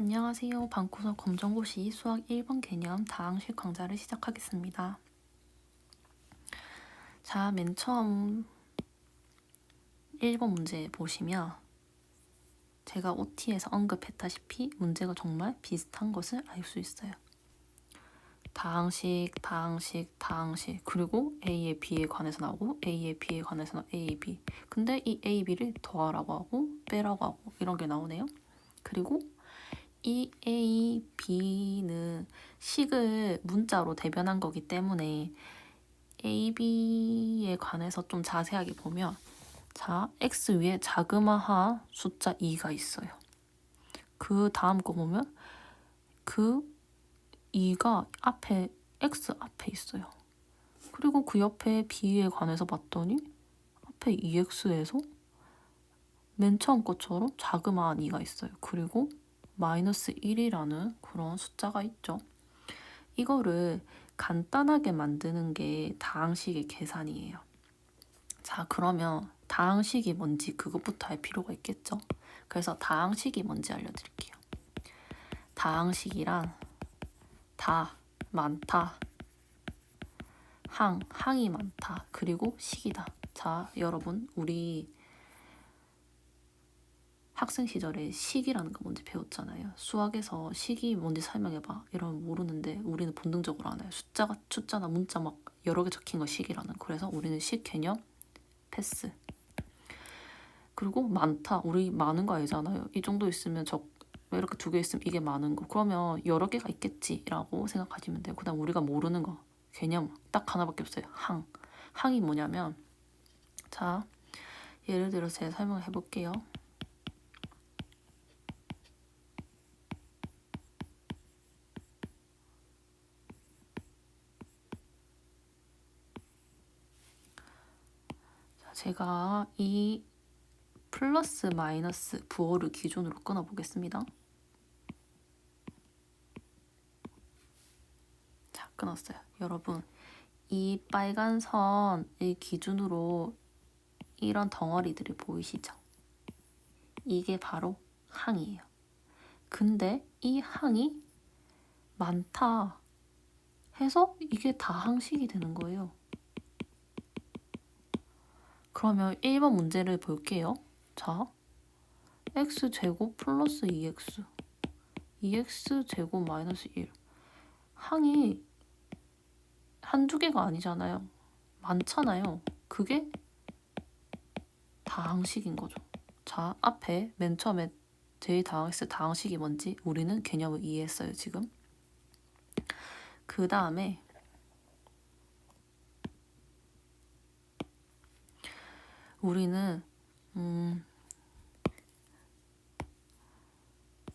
안녕하세요. 방구석 검정고시 수학 1번 개념 다항식 강좌를 시작하겠습니다. 자, 맨 처음 1번 문제 보시면 제가 OT에서 언급했다시피 문제가 정말 비슷한 것을 알 수 있어요. 다항식, 다항식, 다항식 그리고 A의 B에 관해서 나오고 A의 B에 관해서 A, B 근데 이 A, B를 더하라고 하고 빼라고 하고 이런 게 나오네요. 그리고 이 A, B는 식을 문자로 대변한 거기 때문에 A, B에 관해서 좀 자세하게 보면 자, X 위에 자그마한 숫자 2가 있어요. 그 다음 거 보면 그 2가 앞에 X 앞에 있어요. 그리고 그 옆에 B에 관해서 봤더니 앞에 2X에서 맨 처음 것처럼 자그마한 2가 있어요. 그리고 마이너스 1이라는 그런 숫자가 있죠. 이거를 간단하게 만드는 게 다항식의 계산이에요. 자, 그러면 다항식이 뭔지 그것부터 알 필요가 있겠죠. 그래서 다항식이 뭔지 알려드릴게요. 다항식이란 다, 많다, 항, 항이 많다, 그리고 식이다. 자, 여러분, 우리 학생 시절에 식이라는 거 뭔지 배웠잖아요. 수학에서 식이 뭔지 설명해봐. 이러면 모르는데 우리는 본능적으로 알아요. 숫자가 숫자나 문자 막 여러 개 적힌 거 식이라는. 그래서 우리는 식 개념 패스. 그리고 많다. 우리 많은 거 알잖아요. 이 정도 있으면 적 이렇게 두 개 있으면 이게 많은 거. 그러면 여러 개가 있겠지라고 생각하시면 돼요. 그다음 우리가 모르는 거 개념 딱 하나밖에 없어요. 항. 항이 뭐냐면 자 예를 들어서 제가 설명해 볼게요. 제가 이 플러스 마이너스 부호를 기준으로 끊어 보겠습니다. 자, 끊었어요. 여러분, 이 빨간 선의 기준으로 이런 덩어리들이 보이시죠? 이게 바로 항이에요. 근데 이 항이 많다 해서 이게 다 항식이 되는 거예요. 그러면 1번 문제를 볼게요. 자, x제곱 플러스 2x 2x제곱 마이너스 1 항이 한두 개가 아니잖아요. 많잖아요. 그게 다항식인 거죠. 자, 앞에 맨 처음에 제일 다항했을 다항식이 뭔지 우리는 개념을 이해했어요, 지금. 그 다음에 우리는 음,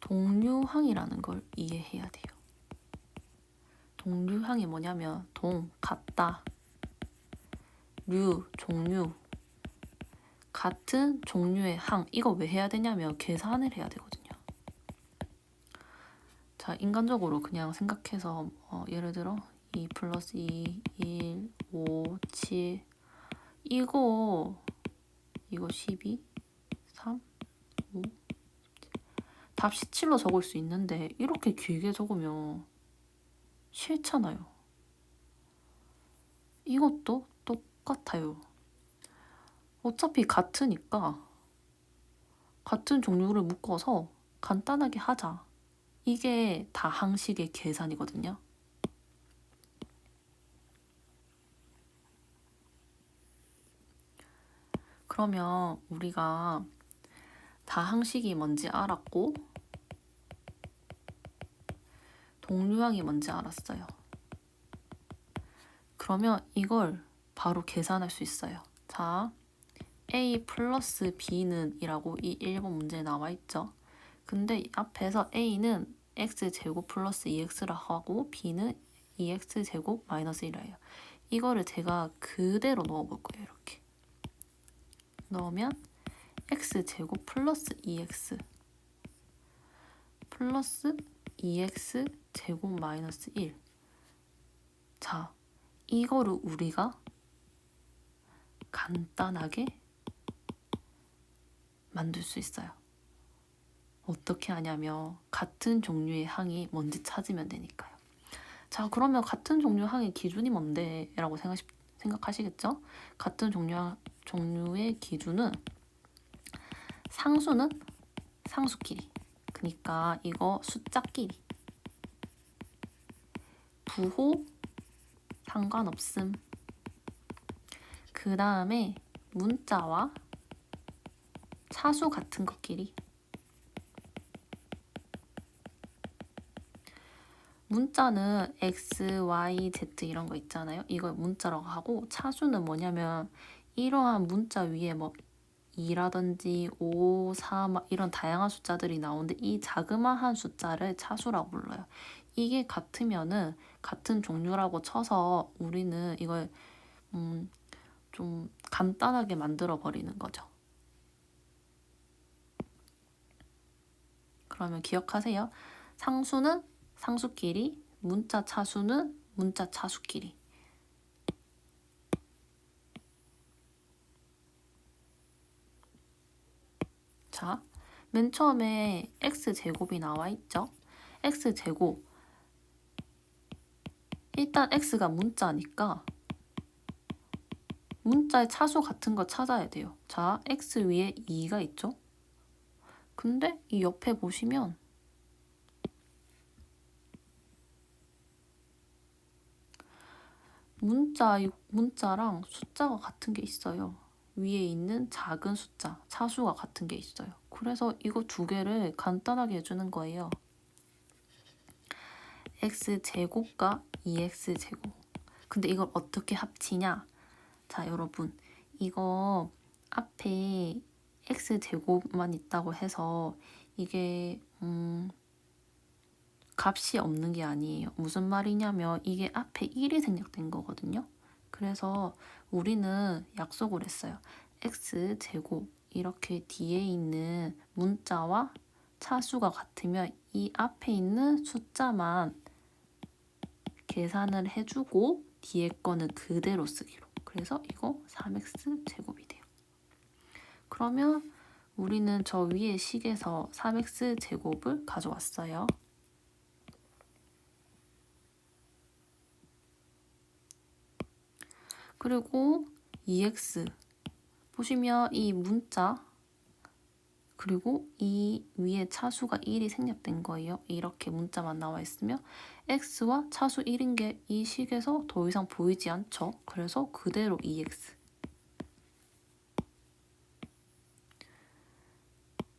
동류항이라는 걸 이해해야 돼요. 동류항이 뭐냐면 동 같다, 류 종류 같은 종류의 항 이거 왜 해야 되냐면 계산을 해야 되거든요. 자 인간적으로 그냥 생각해서 어, 예를 들어 2 플러스 2, 1, 5, 7 이거 이거 12, 3, 5. 답 17로 적을 수 있는데 이렇게 길게 적으면 싫잖아요. 이것도 똑같아요. 어차피 같으니까 같은 종류를 묶어서 간단하게 하자. 이게 다 항식의 계산이거든요. 그러면 우리가 다항식이 뭔지 알았고 동류항이 뭔지 알았어요. 그러면 이걸 바로 계산할 수 있어요. 자, a 플러스 b는 이라고 이 1번 문제에 나와 있죠. 근데 앞에서 a는 x제곱 플러스 2x라 하고 b는 2x제곱 마이너스 1이에요. 이거를 제가 그대로 넣어볼 거예요. 이렇게. 넣으면 x제곱 플러스 2x 플러스 2x 제곱 마이너스 1. 자, 이거를 우리가 간단하게 만들 수 있어요. 어떻게 하냐면 같은 종류의 항이 뭔지 찾으면 되니까요. 자, 그러면 같은 종류 항의 기준이 뭔데? 라고 생각, 생각하시겠죠? 같은 종류, 종류의 기준은 상수는 상수끼리. 그러니까 이거 숫자끼리. 부호 상관없음. 그 다음에 문자와 차수 같은 것끼리. 문자는 x, y, z 이런 거 있잖아요. 이걸 문자라고 하고 차수는 뭐냐면 이러한 문자 위에 뭐 2라든지 5, 4 막 이런 다양한 숫자들이 나오는데 이 자그마한 숫자를 차수라고 불러요. 이게 같으면은 같은 종류라고 쳐서 우리는 이걸 음, 좀 간단하게 만들어 버리는 거죠. 그러면 기억하세요. 상수는 상수끼리, 문자 차수는 문자 차수끼리. 자, 맨 처음에 x제곱이 나와 있죠? x제곱. 일단 x가 문자니까 문자의 차수 같은 거 찾아야 돼요. 자, x 위에 2가 있죠? 근데 이 옆에 보시면 문자, 문자랑 숫자가 같은 게 있어요. 위에 있는 작은 숫자, 차수가 같은 게 있어요. 그래서 이거 두 개를 간단하게 해주는 거예요. x제곱과 2x제곱. 근데 이걸 어떻게 합치냐? 자, 여러분. 이거 앞에 x제곱만 있다고 해서 이게 음, 값이 없는 게 아니에요. 무슨 말이냐면 이게 앞에 1이 생략된 거거든요. 그래서 우리는 약속을 했어요. x제곱 이렇게 뒤에 있는 문자와 차수가 같으면 이 앞에 있는 숫자만 계산을 해주고 뒤에 거는 그대로 쓰기로. 그래서 이거 3x 제곱이 돼요. 그러면 우리는 저 위에 식에서 3x 제곱을 가져왔어요. 그리고 2x 보시면 이 문자 그리고 이 위에 차수가 1이 생략된 거예요. 이렇게 문자만 나와 있으면 x와 차수 1인 게 이 식에서 더 이상 보이지 않죠. 그래서 그대로 2x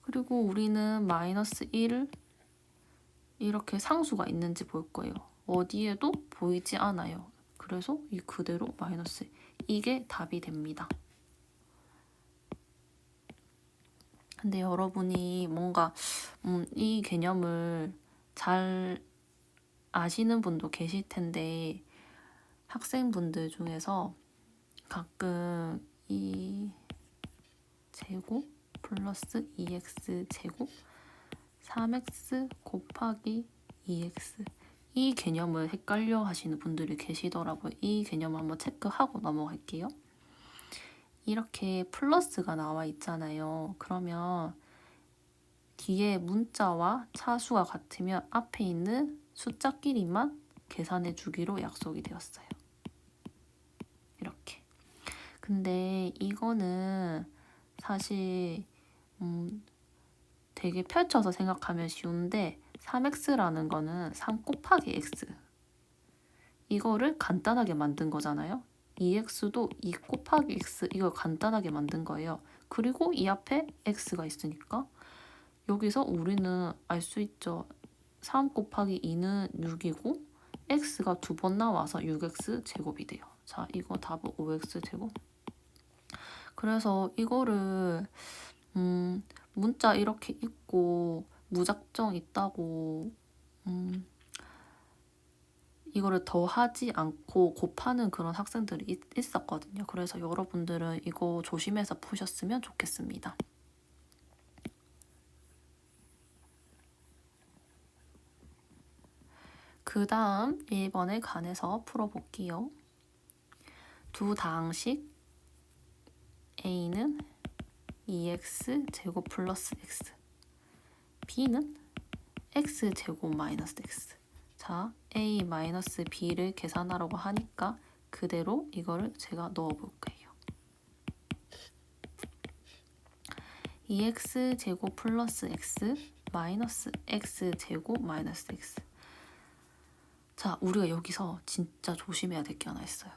그리고 우리는 마이너스 1을 이렇게 상수가 있는지 볼 거예요. 어디에도 보이지 않아요. 그래서 이 그대로 마이너스 이게 답이 됩니다. 근데 여러분이 뭔가 음, 이 개념을 잘 아시는 분도 계실 텐데 학생분들 중에서 가끔 이 제곱 플러스 2x 제곱 3x 곱하기 2x 이 개념을 헷갈려 하시는 분들이 계시더라고요. 이 개념을 한번 체크하고 넘어갈게요. 이렇게 플러스가 나와 있잖아요. 그러면 뒤에 문자와 차수가 같으면 앞에 있는 숫자끼리만 계산해 주기로 약속이 되었어요. 이렇게. 근데 이거는 사실 음 되게 펼쳐서 생각하면 쉬운데 3x라는 거는 3 곱하기 x. 이거를 간단하게 만든 거잖아요. 2x도 2 곱하기 x 이걸 간단하게 만든 거예요. 그리고 이 앞에 x가 있으니까 여기서 우리는 알 수 있죠. 3 곱하기 2는 6이고 x가 두 번 나와서 6x 제곱이 돼요. 자, 이거 답은 5x 제곱. 그래서 이거를 음, 문자 이렇게 있고 무작정 있다고 음, 이거를 더 하지 않고 곱하는 그런 학생들이 있, 있었거든요. 그래서 여러분들은 이거 조심해서 푸셨으면 좋겠습니다. 그 다음 1번에 관해서 풀어볼게요. 두 다항식 A는 2x 제곱 플러스 x b는 x 제곱 마이너스 x. 자, a 마이너스 b를 계산하라고 하니까 그대로 이거를 제가 넣어 볼게요. 2x 제곱 플러스 x 마이너스 x 제곱 마이너스 x. 자, 우리가 여기서 진짜 조심해야 될 게 하나 있어요.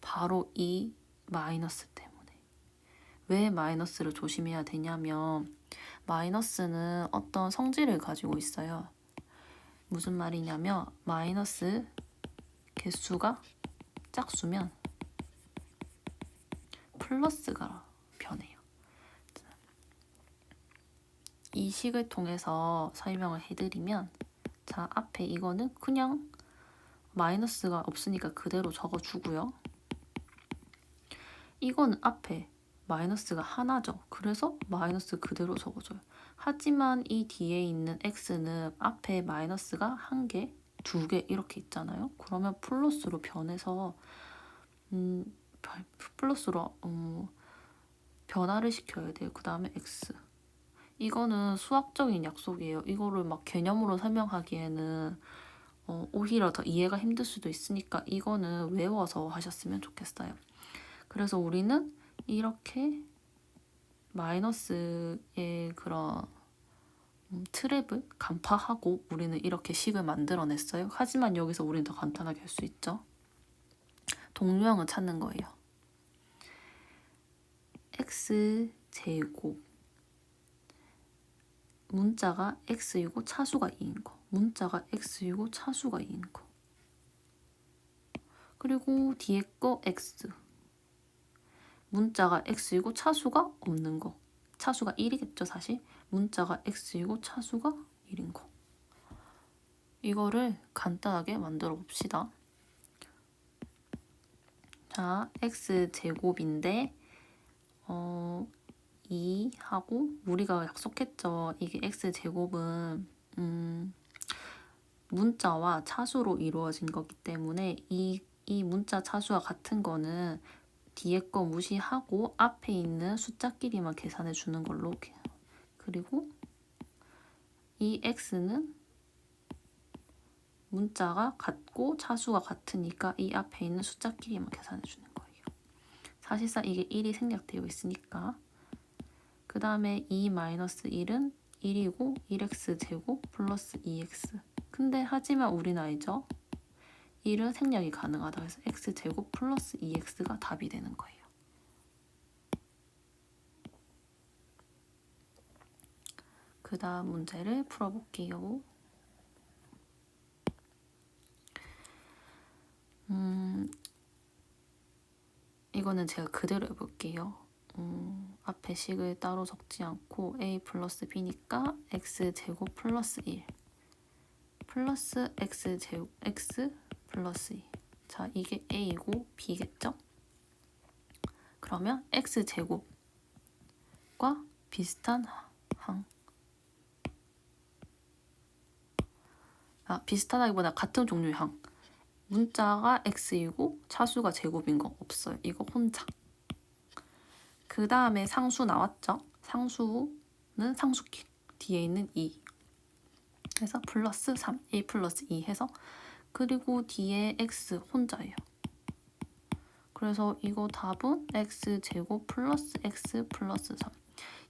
바로 이 마이너스 때문에. 왜 마이너스를 조심해야 되냐면 마이너스는 어떤 성질을 가지고 있어요. 무슨 말이냐면 마이너스 개수가 짝수면 플러스가 변해요. 이 식을 통해서 설명을 해드리면 자 앞에 이거는 그냥 마이너스가 없으니까 그대로 적어주고요. 이거는 앞에 마이너스가 하나죠. 그래서 마이너스 그대로 적어줘요. 하지만 이 뒤에 있는 x는 앞에 마이너스가 한 개, 두 개 이렇게 있잖아요. 그러면 플러스로 변해서 음, 플러스로 음, 변화를 시켜야 돼요. 그 다음에 x. 이거는 수학적인 약속이에요. 이거를 막 개념으로 설명하기에는 어, 오히려 더 이해가 힘들 수도 있으니까 이거는 외워서 하셨으면 좋겠어요. 그래서 우리는 이렇게 마이너스의 그런 음, 트랩을 간파하고 우리는 이렇게 식을 만들어냈어요. 하지만 여기서 우리는 더 간단하게 할 수 있죠. 동류형을 찾는 거예요. x 제곱 문자가 x이고 차수가 2인 거. 문자가 x이고 차수가 2인 거. 그리고 뒤에 거 x. 문자가 x이고 차수가 없는 거. 차수가 1이겠죠, 사실. 문자가 x이고 차수가 1인 거. 이거를 간단하게 만들어 봅시다. 자, x 제곱인데 어 2하고 우리가 약속했죠. 이게 x 제곱은 음, 문자와 차수로 이루어진 거기 때문에 이, 이 문자 차수와 같은 거는 뒤에 거 무시하고 앞에 있는 숫자끼리만 계산해 주는 걸로 그리고 이 x는 문자가 같고 차수가 같으니까 이 앞에 있는 숫자끼리만 계산해 주는 거예요. 사실상 이게 1이 생략되어 있으니까 그 다음에 2-1은 1이고 1x 제곱 플러스 2x 근데 하지만 우리는 알죠? 1은 생략이 가능하다 해서 x 제곱 플러스 2x가 답이 되는 거예요. 그 다음 문제를 풀어볼게요. 음, 이거는 제가 그대로 해볼게요. 음, 앞에 식을 따로 적지 않고 a 플러스 b니까 x 제곱 플러스 1 플러스 x 제곱 x 플러스 2 자, 이게 a이고 b겠죠? 그러면 x 제곱과 비슷한 항 아, 비슷하다기보다 같은 종류의 항 문자가 x이고 차수가 제곱인 거 없어요. 이거 혼자. 그 다음에 상수 나왔죠? 상수는 상수키 뒤에 있는 2 그래서 플러스 3, 1 플러스 2 해서 그리고 뒤에 x 혼자예요. 그래서 이거 답은 x 제곱 플러스 x 플러스 3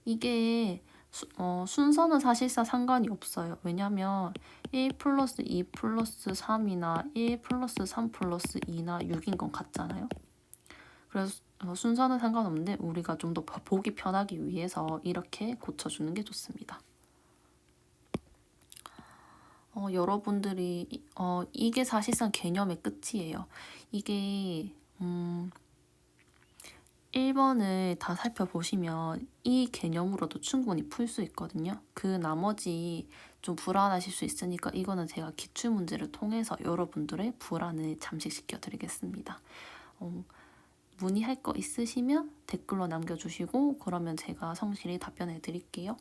이게 수, 어, 순서는 사실상 상관이 없어요. 왜냐면 1 플러스 2 플러스 3이나 1 플러스 3 플러스 2나 6인 건 같잖아요. 그래서 어, 순서는 상관없는데 우리가 좀 더 보기 편하기 위해서 이렇게 고쳐주는 게 좋습니다. 어, 여러분들이 어, 이게 사실상 개념의 끝이에요. 이게 음, 1번을 다 살펴보시면 이 개념으로도 충분히 풀 수 있거든요. 그 나머지 좀 불안하실 수 있으니까 이거는 제가 기출 문제를 통해서 여러분들의 불안을 잠식시켜 드리겠습니다. 어, 문의할 거 있으시면 댓글로 남겨주시고 그러면 제가 성실히 답변해 드릴게요.